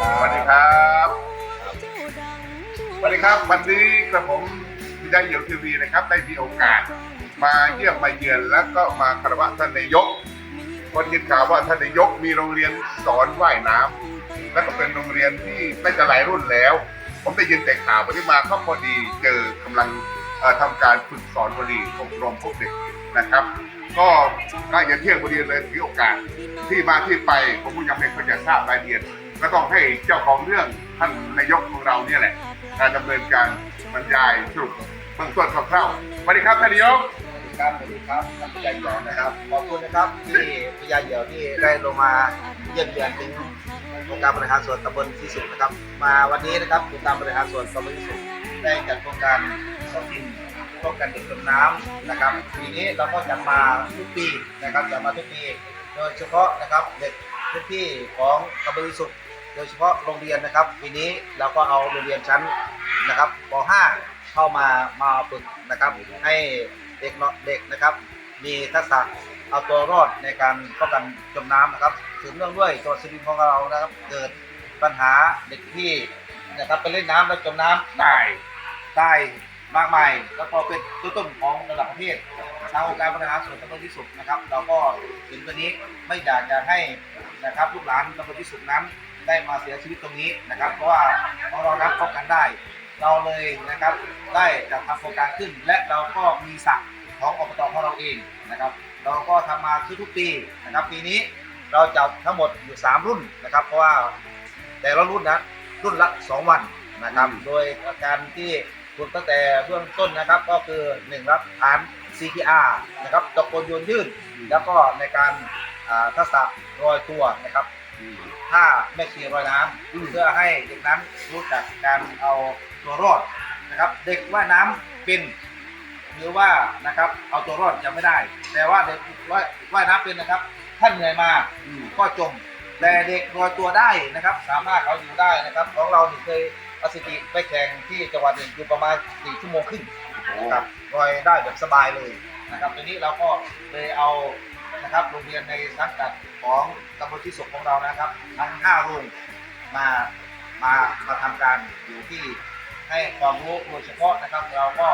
สวัสดีครับสวัสดีครับ วันนี้กระผมพิยาเหี่ยวทีวีนะครับ ได้มีโอกาส มาเยี่ยมมาเยือนแล้วก็มาคารวะท่านนายกคนยินข่าวว่าท่านนายกมีโรงเรียนสอนว่ายน้ำแล้วก็เป็นโรงเรียนที่ไม่จะหลายรุ่นแล้ว ผมได้ยินแต่ข่าววันนี้มาก็พอดีเจอกำลังเอ่อทำการฝึกสอนพอดีอบรมพวกเด็ก นะครับ ก็ใกล้จะเที่ยงพอดีเลยถือโอกาสที่มาที่ไปผมก็ยังไม่ค่อยจะทราบรายละเอียด ก็ต้องให้เจ้าของเรื่องท่านนายกของเราเนี่ยแหละการดำเนินการบรรยายสรุปเบื้องต้นคร่าวๆสวัสดีครับท่านนายกครับสวัสดีครับท่านพยาเหี่ยวนะครับ ขอบคุณนะครับที่พยาเหี่ยวที่ได้ลงมาเยี่ยมเยียนถึงองค์การบริหารส่วนตำบลที่สุดนะครับ มาวันนี้นะครับองค์การบริหารส่วนตำบลที่สุดได้จัดโครงการท้องถิ่น ป้องกันเด็กจมน้ำนะครับปีนี้เราก็จัดมาทุกปีนะครับจัดมาทุกปี โดยเฉพาะนะครับเด็กพื้นที่ของตำบลที่สุดโดยเฉพาะโรงเรียนนะครับปีนี้เราก็เอาโรงเรียนชั้นนะครับป .5 เข้ามามาฝึกนะครับให้เด็กเนาเด็กนะครับ มีทักษะเอาตัวรอดในการป้องกันจมน้ำนะครับถึงเรื่องด้วยตัวสิรินทร์ของเรานะครับ เกิดปัญหาเด็กที่นะครับไปเล่นน้ำแล้วจมน้ำได้ได้ มากมาย แล้วก็เป็นตัวต้นของระดับประเทศทางองค์การบริหารส่วนตำบลที่สุดนะครับ เราก็ถึงตัวนี้ไม่อยากจะให้นะครับลูกหลานตำบลที่สุดนั้น ได้มาเสียชีวิตตรงนี้นะครับ เพราะว่าของเรานั้นป้องกันได้ เราเลยนะครับได้จัดทำโครงการขึ้น และเราก็มีศักของอบตของเราเองนะครับ เราก็ทำมาทุกๆปีนะครับปีนี้เราจะทั้งหมดอยู่ 3 รุ่นนะครับ เพราะว่าแต่ละรุ่นนะรุ่นละ 2 วันนะครับ โดยการที่ ฝึกตั้งแต่เบื้องต้นนะครับก็คือ1รับฐาน CPR นะครับตะโกนโยนยื่น แล้วก็ในการอ่าทักษะรอยตัวนะครับถ้าไม่ขี่รอยน้ำเพื่อให้เด็กนั้นรู้จักการเอาตัวรอดนะครับ เด็กว่ายน้ำเป็น หรือว่านะครับเอาตัวรอดยังไม่ได้ แต่ว่าเด็กว่ายว่ายน้ำเป็นนะครับท่านเหนื่อยมาก็จม แต่เด็กลอยตัวได้นะครับ สามารถเอาอยู่ได้นะครับ ของเรานี่เคยเอาสถิติไปแข่งที่จังหวัดหนึ่งอยู่ประมาณ4ชั่วโมงครึ่งนะครับลอยได้แบบสบายเลยนะครับทีนี้เราก็เลยเอานะครับโรงเรียนในสังกัดของตำบลที่สุขของเรานะครับ ทั้ง5โรงมามามาทำการอยู่ที่ให้ความรู้โดยเฉพาะนะครับ เราก็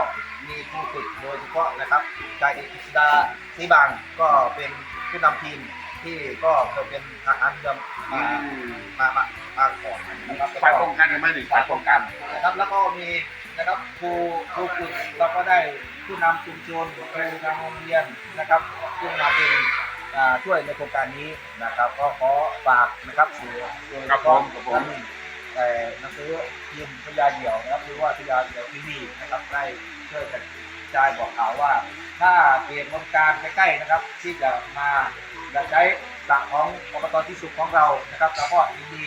มีครูฝึกโดยเฉพาะนะครับจ่าเอกกฤษดาสีบางก็เป็นผู้นำทีมที่ก็เคยเป็นทหารเรือมามา มามาก่อนนะครับแล้วก็ฝ่ายป้องกันหรือไม่หรือฝ่ายป้องกันนะครับแล้วก็มีนะครับครูครูฝึกเราก็ได้ผู้นำชุมชนครูทางโรงเรียนนะครับซึ่งมาเป็นอ่าช่วยในโครงการนี้นะครับ ก็ขอฝากนะครับสื่อโดยเฉครับผพาะมครับผมแต่หนังสือพิมพ์พยาเหี่ยวนะครับหรือว่าพยาเหี่ยวทีวีนะครับได้ช่วยกันกระจายบอกข่าวว่า ถ้าเปลี่ยนโครงการใกล้ๆนะครับ ที่จะมา จะใช้สระของอบตที่สุขของเรานะครับแล้วก็ยินดี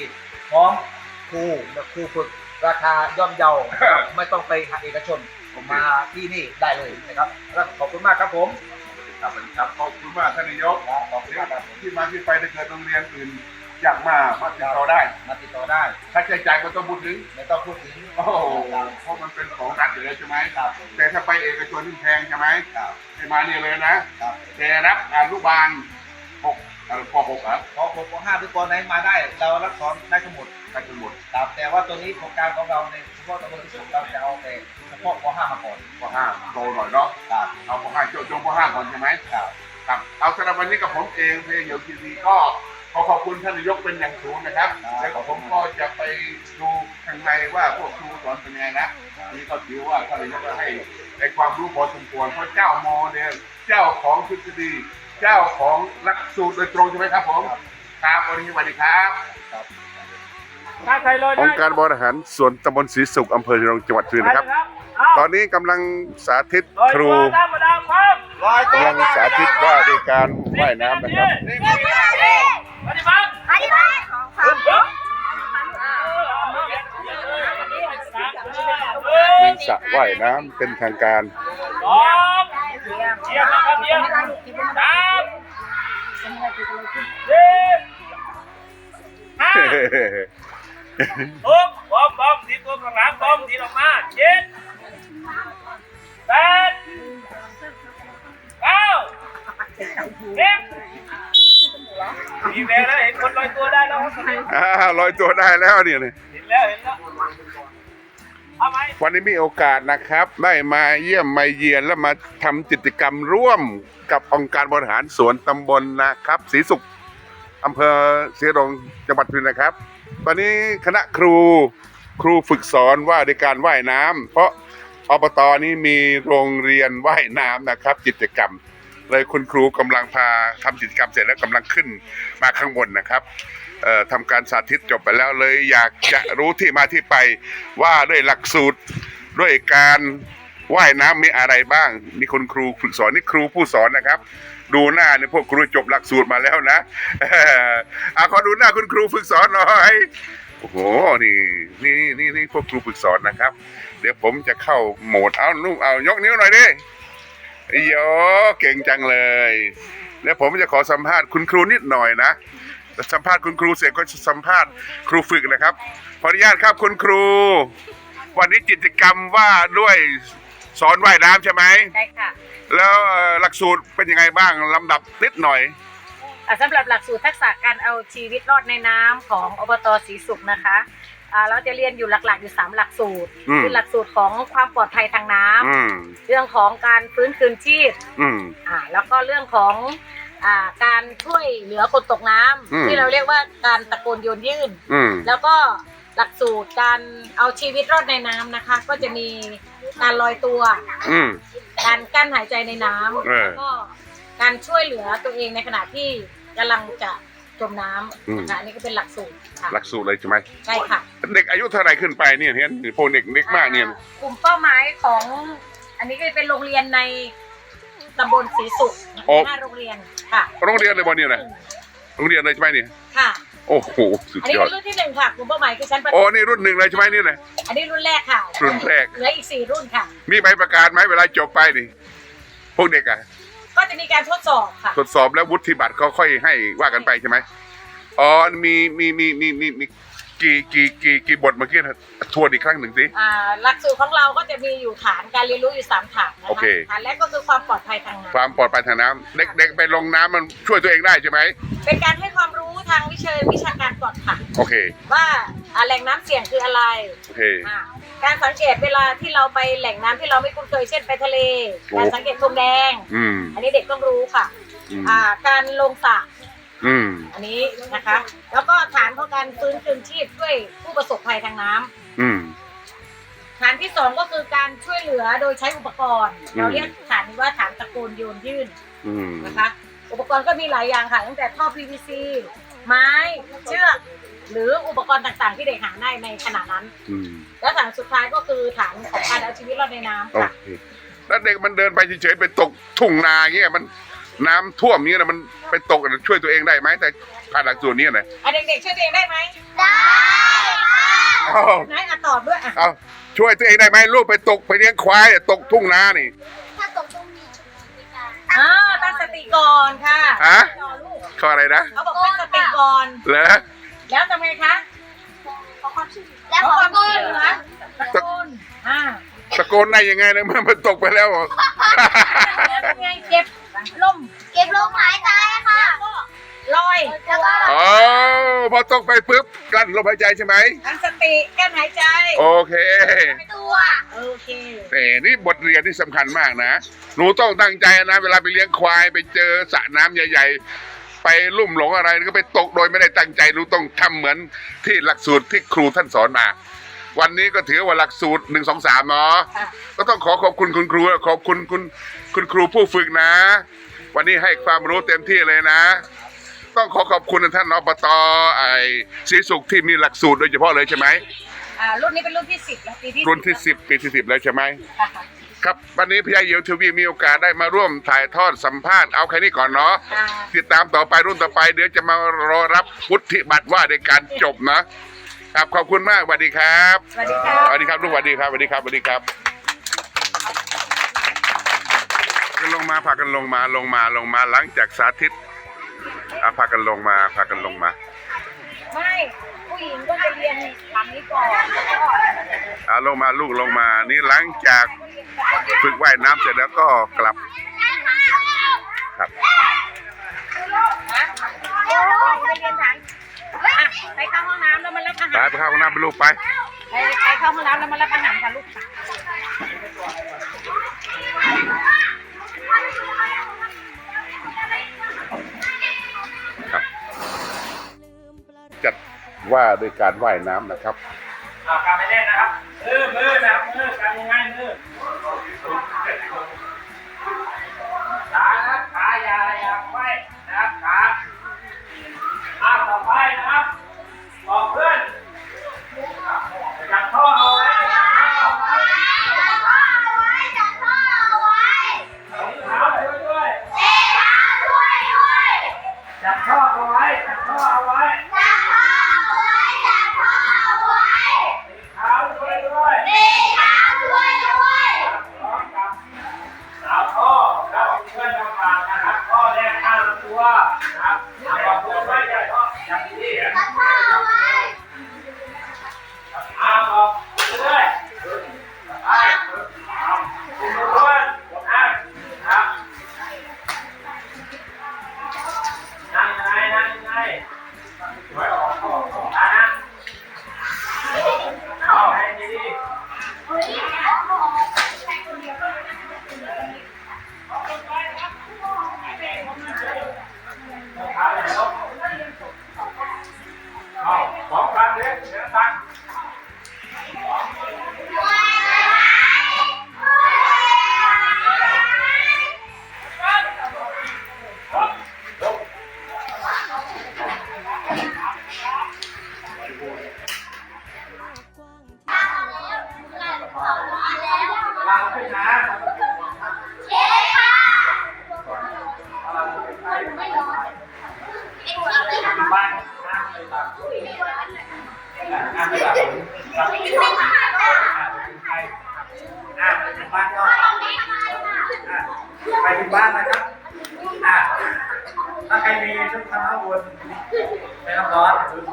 พร้อมครูและครูฝึกราคาย่อมเยานะครับไม่ต้องไปหาเอกชนผมมาที่นี่ได้เลยนะครับแล้วขอบคุณมากครับผมครับครับขอบคุณมากท่านนายกขอบคุณมากครับผมที่มาที่ไปถ้าเกิดโรงเรียนอื่นอยากมามาติดต่อได้ มาติดต่อได้ ถ้าใช้จ่ายก็ต้องพูดถึงไม่ต้องพูดถึงโอ้โหเพราะมันเป็นของรัฐอยู่แล้วใช่ไหมครับแต่ถ้าไปเอกชนนี่แพงใช่ไหมครับให้มาเนี่ยเลยนะครับแต่รับอนุบาล หกเอ่อปหกครับพอผมปห้าหรือปไหนมาได้ เรารับสอนได้ทั้งหมดได้ทั้งหมดครับแต่ว่าตัวนี้โครงการของเราในเฉพาะตำบลที่สุดเราจะเอาแต่เฉพาะปห้ามาก่อนปห้าโตหน่อยเนาะครับเอาปห้าจบจบปห้าก่อนใช่ไหมครับครับเอาสำหรับวันนี้กับผมเองเพย์เหี่ยวทีวีก็ขอขอบคุณท่านนายกเป็นอย่างสูงนะครับ แล้วก็ผมก็จะไปดูข้างในว่าพวกครูสอนเป็นยังไงนะนี่ก็ถือว่าท่านนายกก็ให้ในความรู้พอสมควรเพราะเจ้าโมเดลเจ้าของทฤษฎี เจ้าของหลักสูตรโดยตรงใช่ไหมครับผมครับวันนี้สวัสดีครับครับถ้าใครเลยองค์การบริหารส่วนตำบลศรีสุขอำเภอเชียงรายจังหวัดสุรินทร์นะครับ ตอนนี้กำลังสาธิตครูธรรมดาครับกำลังสาธิตว่าด้วยการว่ายน้ำนะครับปฏิบัติปฏิบัติมีสระว่ายน้ำเป็นทางการสองเยี่ยมนะครับเยี่ยม สามสี่ห้าหกบอมบอมทีตัวข้างหลังบอมทีออกมาเจ็ดแปดเก้าสิบมีแววแล้วเห็นคนลอยตัวได้แล้วครับอ่าลอยตัวได้แล้วเนี่ยเนี่ยเห็นแล้วเห็นแล้วเอาไหมวันนี้มีโอกาสนะครับ ได้มาเยี่ยมมาเยียนและมาทำกิจกรรมร่วมกับองค์การบริหารสวนตำบลนะครับศรีสุข อำเภอศรียดงจังหวัดพิณนะครับ ตอนนี้คณะครูครูฝึกสอนว่าในการว่ายน้ำเพราะอบตนี้มีโรงเรียนว่ายน้ำนะครับ กิจกรรม เลยคุณครูกำลังพาทำกิจกรรมเสร็จแล้วกำลังขึ้นมาข้างบนนะครับเอ่อทำการสาธิตจบไปแล้วเลยอยากจะรู้ที่มาที่ไปว่าด้วยหลักสูตรด้วยการ ว่ายน้ำมีอะไรบ้าง มีคุณครูฝึกสอนนี่ครูผู้สอนนะครับ ดูหน้าเนี่ยพวกครูจบหลักสูตรมาแล้วนะเอาขอดูหน้าคุณครูฝึกสอนหน่อยโอ้โหนี่นี่นี่นี่พวกครูฝึกสอนนะครับ เดี๋ยวผมจะเข้าโหมดเอาลูกเอายกนิ้วหน่อยดิโยเก่งจังเลยแล้วผมจะขอสัมภาษณ์คุณครูนิดหน่อยนะสัมภาษณ์คุณครูเสร็จก็จะสัมภาษณ์ครูฝึกนะครับขออนุญาตครับคุณครู วันนี้กิจกรรมว่าด้วย สอนว่ายน้ำใช่ไหมได้ค่ะแล้วเอ่อหลักสูตรเป็นยังไงบ้างลำดับนิดหน่อย อ่าสำหรับหลักสูตรทักษะการเอาชีวิตรอดในน้ำของอบตศรีสุขนะคะอ่าเราจะเรียนอยู่หลักๆอยู่3หลักสูตรอืม คือหลักสูตรของความปลอดภัยทางน้ำอืม เรื่องของการฟื้นคืนชีพอืม อ่าแล้วก็เรื่องของอ่าการช่วยเหลือคนตกน้ำอืม ที่เราเรียกว่าการตะโกนโยนยื่น อืม แล้วก็ หลักสูตรการเอาชีวิตรอดในน้ำนะคะ ก็จะมีการลอยตัว อืม การกั้นหายใจในน้ำเออแล้วก็การช่วยเหลือตัวเองในขณะที่กำลังจะจมน้อืมำนะคะอันนี้ก็เป็นหลักสูตรค่ะหลักสูตรเลยใช่ไหมใช่ค่ะเด็กอายุเท่าไหรขึ้นไปเนี่ยเห็นพวกเด็กเด็กมากเนี่ย อ่กลุ่มเป้าหมายของ อันนี้ก็เป็นโรงเรียนในตำบลศรีสุขหน้าโรงเรียนค่ะโรงเรียนเลยบอลเนี่ยนะโรงเรียนเลยใช่ไหมเนี่ยค่ะ โอ้โหสุดอันนี้ยอด เป็นรุ่นที่หนึ่งค่ะกลุ่มเป้าหมายคือชั้นประถโอ้มนี่รุ่นหนึ่งเลยใช่ไหมเนี่ยนะ อันนี้รุ่นแรกค่ะรุ่นแรก เหลืออีกสี่รุ่นค่ะ มีใบประกาศไหมเวลาจบไปนี่พวกเด็กอะก็จะมีการทดสอบค่ะ ทดสอบแล้ววุฒิบัตรเขาค่อยให้ว่ากันไปใช่ไหมอ๋อมีมีมีมีมีมี กี่กี่กี่กี่บทเมื่อกี้นะทวนอีกครั้งหนึ่งสิ อ่าหลักสูตรของเราก็จะมีอยู่ฐานการเรียนรู้อยู่สามฐานนะโอคะเคฐานแรกก็คือความปลอดภัยทางน้ำความปลอดภัยทางน้ำเด็กเด็กไปลงน้ำมันช่วยตัวเองได้ใช่ไหมเป็นการให้ความรู้ทางวิชาวิชาการก่อนค่ะโอเคว่าอ่าแหล่งน้ำเสี่ยงคืออะไรโอเค อ่าการสังเกตเวลาที่เราไปแหล่งน้ำที่เราไม่คุ้นเคยเช่นไปทะเล โอ้ การสังเกตธงแดง อืม อันนี้เด็กต้องรู้ค่ะอืม อ่าการลงสระ อืม อันนี้นะคะ แล้วก็ฐานของการฟื้นคืนชีพด้วยผู้ประสบภัยทางน้ำอืม ฐานที่สองก็คือการช่วยเหลือโดยใช้อุปกรณ์อืมเราเรียกฐานนี้ว่าฐานตะโกนโยนยื่นอืม นะคะ อุปกรณ์ก็มีหลายอย่างค่ะ ตั้งแต่ท่อ PVC ไม้เชือกหรืออุปกรณ์ต่างๆ ที่เด็กหาได้ในขณะนั้น อืม แล้วฐานสุดท้ายก็คือฐานของการเอาชีวิตรอดในน้ำโอค่ะ เค แล้วเด็กมันเดินไปเฉยๆไปตกทุ่งนาเงี้ยมัน น้ำท่วมเงี้ยนะมันไปตกช่วยตัวเองได้ไหมแต่ผ่านหลักสูตรนี้นะอะเด็กๆช่วยตัวเองได้ไหมเอาไหนอะตอบด้วยอะเอาช่วยตัวเองได้ไหมลูกไปตกไปเลี้ยงควายอะตกทุ่งนานี่อ่าตั้งสติก่อนค่ะฮะรอลูกข้ออะไรนะเขาบอกตั้งสติก่อน เหรอแล้วทำไงคะแล้วขขออความโกช่วยนเหลือตะโกนอ่าตะโกนได้ยังไงนะเมื่อมันตกไปแล้วอะแล้วทำไงเก็บ ล่มเก็บลมหายใจค่ะลอยแล้วก็อ๋อพอตกไปปุ๊บกลั้นลมหายใจใช่ไหมตั้งสติกั้นหายใจโอเคตัวโอเคแต่นี่บทเรียนที่สำคัญมากนะ หนูต้องตั้งใจนะ เวลาไปเลี้ยงควายไปเจอสระน้ำใหญ่ ๆ ไปลุ่มหลงอะไรก็ไปตกโดยไม่ได้ตั้งใจหนูต้องทำเหมือนที่หลักสูตรที่ครูท่านสอนมา วันนี้ก็ถือว่าหลักสูตรหนึ่งสองสามเนาะค่ะก็ต้องขอขอบคุณคุณครูและขอบคุณคุณ คุณครูผู้ฝึกนะ วันนี้ให้ความรู้เต็มที่เลยนะ ต้องขอขอบคุณท่านอบตไอ้ศรีสุขที่มีหลักสูตรโดยเฉพาะเลยใช่ไหมอ่ารุ่นนี้เป็นรุ่นที่สิบแล้วปีที่รุ่นที่สิบปีที่สิบแล้วใช่ไหมค่ะครับวันนี้พี่ใหญ่เหี่ยวทีวีมีโอกาสได้มาร่วมถ่ายทอดสัมภาษณ์เอาแค่นี้ก่อนเนาะอ่าติดตามต่อไปรุ่นต่อไปเดี๋ยวจะมารอรับวุฒิบัตรว่าในการจบนะครับขอบคุณมากสวัสดีครับสวัสดีค่ะ สวัสดีครับลูกสวัสดีครับสวัสดีครับสวัสดีครับ งมาพากันลงมาลงมาลงมาหลังจากสาธิตอะพากันลงมาพากันลงมา ไม่ผู้หญิงก็จะเรียนลำนี้ก่อนแล้วก็อะลงมาลูกลงมานี่หลังจากฝึกว่ายน้ำเสร็จแล้วก็กลับครับเร็วไปเข้าห้องน้ำไปลูกไปไปไปเข้าห้องน้ำแล้วมารับอาหารกันลูก ครับ จัดว่าด้วยการว่ายน้ำนะครับ อ่าการไม่เล่นนะครับมือมือนะครับมือการยังไงมือ ไ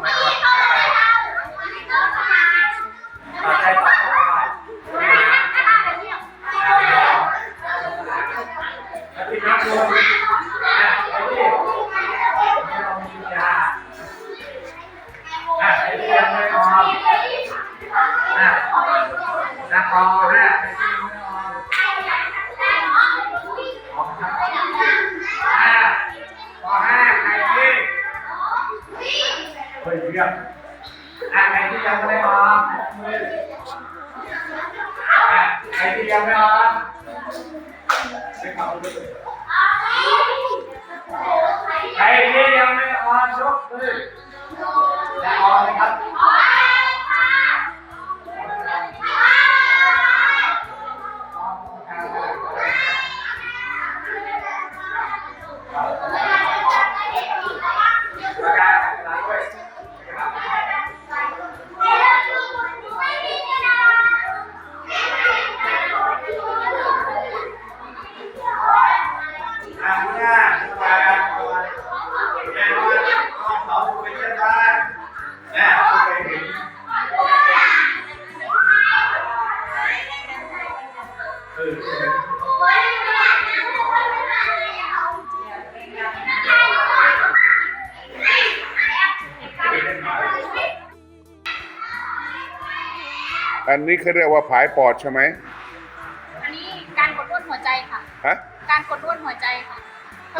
เฮ้ยเยี่ยมอะใครที่ยังไม่ออกมืออะใครที่ยังไม่ออกไปเขาเลย อันนี้เขาเรียกว่าผายปอดใช่ไหมอันนี้การกดลวดหัวใจค่ะ ฮะ การกดลวดหัวใจค่ะ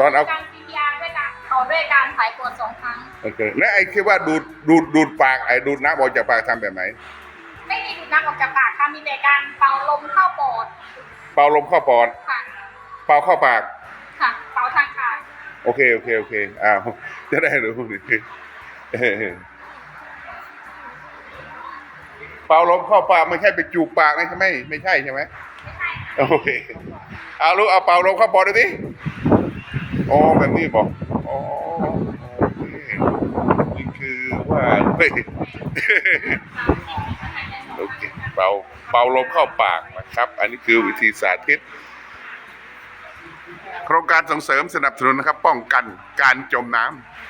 ตอนเอา การ CPR ด้วยการต่อด้วยการถ่ายปวดสองครั้ง โอเคและไอ้ที่ว่าดูดดูดดูดปากไอ้ดูดน้ำออกจากปากทำแบบไหน ไม่มีดูดน้ำออกจากปากค่ะมีแต่การเป่าลมเข้าปอดเป่าลมเข้าปอด ค่ะเป่าเข้าปาก ค่ะ เป่าทางปาก โอเค โอเค โอเคอ้าวจะได้รู้เออ เป่าลมเข้าปากไม่ใช่ไปจูบปากนะใช่ไหมไม่ใช่ใช่ไหมโอเคเอาลูกเอาเป่าลมเข้าปอดดูดิอ๋อแบบนี้บอกอ๋อโอเคนี่คือว่าเฮ้ยโอเคเป่าเป่าลมเข้าปากนะครับ อันนี้คือวิธีสาธิต โครงการส่งเสริมสนับสนุนนะครับ ป้องกันการจมน้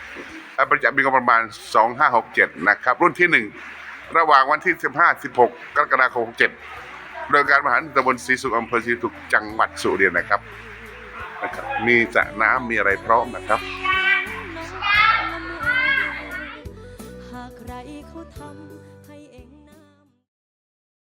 ำอะประจำปีงบประมาณ 2567 นะครับ รุ่นที่ 1 ระหว่างวันที่ 15-16 กรกฎาคม 67 โดยการบริหารตำบลศรีสุขอำเภอศรีสุขจังหวัดสุรินทร์นะครับนะครับ มีสระน้ำมีอะไรพร้อมนะครับหากใครเขาทำ